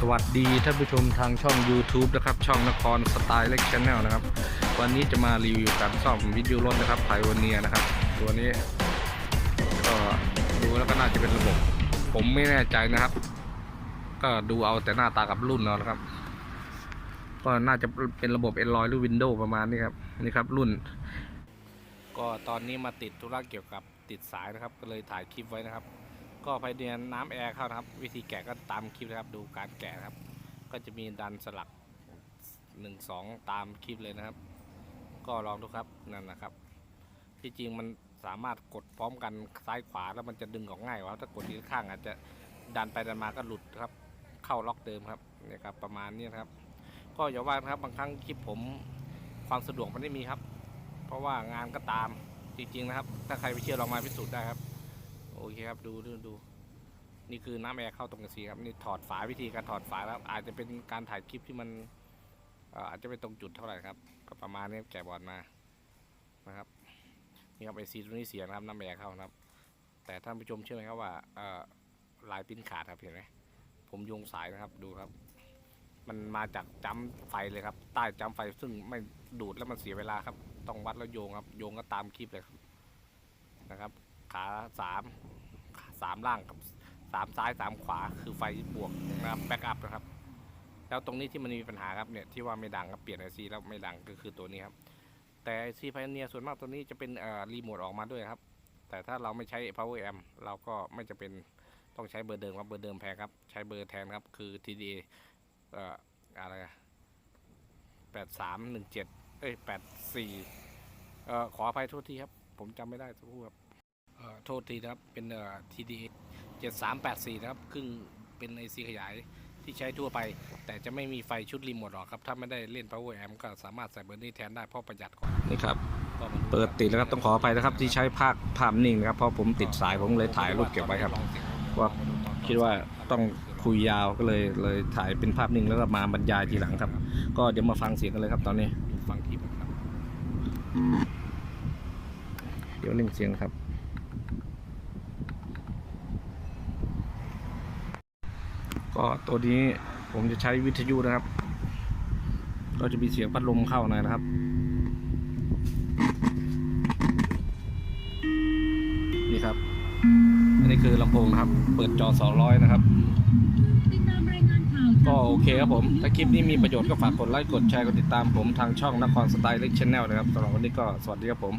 สวัสดีท่านผู้ชมทางช่อง YouTube นะครับ ช่องนครสไตล์เล็กชแนลนะครับ วันนี้จะมารีวิวการซ่อมวิดีโอรถนะครับไพโอเนียนะครับ ตัวนี้ก็ดูแล้วก็น่าจะเป็นระบบ ผมไม่แน่ใจนะครับ ก็ดูเอาแต่หน้าตากับรุ่นเอาะนะครับ ก็น่าจะเป็นระบบ Android หรือ Windows ประมาณนี้ครับนี่ครับรุ่น ก็ตอนนี้มาติดธุระเกี่ยวกับติดสายนะครับ ก็เลยถ่ายคลิปไว้นะครับ ก็ไฟเดียนน้ำแอร์เข้านะครับ วิธีแกะก็ตามคลิปนะครับดูการแกะครับ ก็จะมีดันสลักหนึ่งสองตามคลิปเลยนะครับ ก็ลองดูครับนั่นนะครับ ที่จริงมันสามารถกดพร้อมกันซ้ายขวาแล้วมันจะดึงออกง่ายกว่าถ้ากดทีข้างอาจจะดันไปดันมาก็หลุดครับ เข้าล็อกเดิมครับเนี่ยครับประมาณนี้ครับ ก็อย่าว่านะครับบางครั้งคลิปผมความสะดวกมันไม่มีครับ เพราะว่างานก็ตามจริงๆนะครับ ถ้าใครไปเชื่อลองมาพิสูจน์ได้ครับ เคครับดูดูดู นี่คือน้ำแอร์เข้าตรงกระสีครับนี่ถอดฝาวิธีการถอดฝาแล้ว อาจจะเป็นการถ่ายคลิปที่มันอาจจะไม่ตรงจุดเท่าไหร่ครับก็ประมาณนี้แกะบอร์ดมานะครับนี่ครับไอซีตัวนี้เสียนะครับน้ำแอร์เข้านะครับ แต่ท่านผู้ชมเชื่อไหมครับว่าลายปิ้นขาดครับเห็นไหมผมโยงสายนะครับดูครับ มันมาจากจ้ำไฟเลยครับ ใต้จ้ำไฟซึ่งไม่ดูดแล้วมันเสียเวลาครับ ต้องวัดแล้วโยงครับ โยงก็ตามคลิปเลยครับนะครับ ขาสามสามล่างกับสามซ้ายสามขวาคือไฟบวกนะครับแบ็กอัพนะครับ แล้วตรงนี้ที่มันมีปัญหาครับเนี่ยที่ว่าไม่ดังครับเปลี่ยนไอซีแล้วไม่ดังก็คือตัวนี้ครับ แต่ไอซีไพเนียส่วนมากตัวนี้จะเป็นเอ่อรีโมทออกมาด้วยครับ แต่ถ้าเราไม่ใช้ power amp เราก็ไม่จะเป็นต้องใช้เบอร์เดิมครับเบอร์เดิมแพงครับ ใช้เบอร์แทนครับคือ TDA เอ่ออะไรแปดสามหนึ่งเจ็ดเอ้ยแปดสี่เอ่อขออภัยโทษทีครับ ผมจำไม่ได้สักครู่ครับ โทษทีนะครับ เป็นเอ่อ TDA 7384 นะครับ ครึ่งเป็น IC ขยายที่ใช้ทั่วไป แต่จะไม่มีไฟชุดรีโมทหรอกครับ ถ้าไม่ได้เล่น Power Amp ก็สามารถใส่เบอร์นี้แทนได้เพราะประหยัดกว่านี่ครับ เปิดติดแล้วครับ ต้องขออภัยนะครับ ที่ใช้ภาพภาพนิ่งนะครับ เพราะผมติดสายผมเลยถ่ายรูปเก็บไว้ครับ ว่าคิดว่าต้องคุยยาวก็เลยเลยถ่ายเป็นภาพนิ่งแล้วก็มาบรรยายทีหลังครับ ก็เดี๋ยวมาฟังเสียงกันเลยครับตอนนี้ฟังคลิปครับ เดี๋ยวเล่งเสียงครับ ก็ตัวนี้ผมจะใช้วิทยุนะครับ ก็จะมีเสียงพัดลมเข้าหน่อยนะครับนี่ครับอันนี้คือลำโพงนะครับ เปิดจอ 200 นะครับติดตามรายงานข่าวก็โอเคครับผม ถ้าคลิปนี้มีประโยชน์ก็ฝากกดไลค์ กดแชร์ กดติดตามผมทางช่องนครสไตล์เล็กชแนลนะครับสำหรับวันนี้ก็สวัสดีครับผม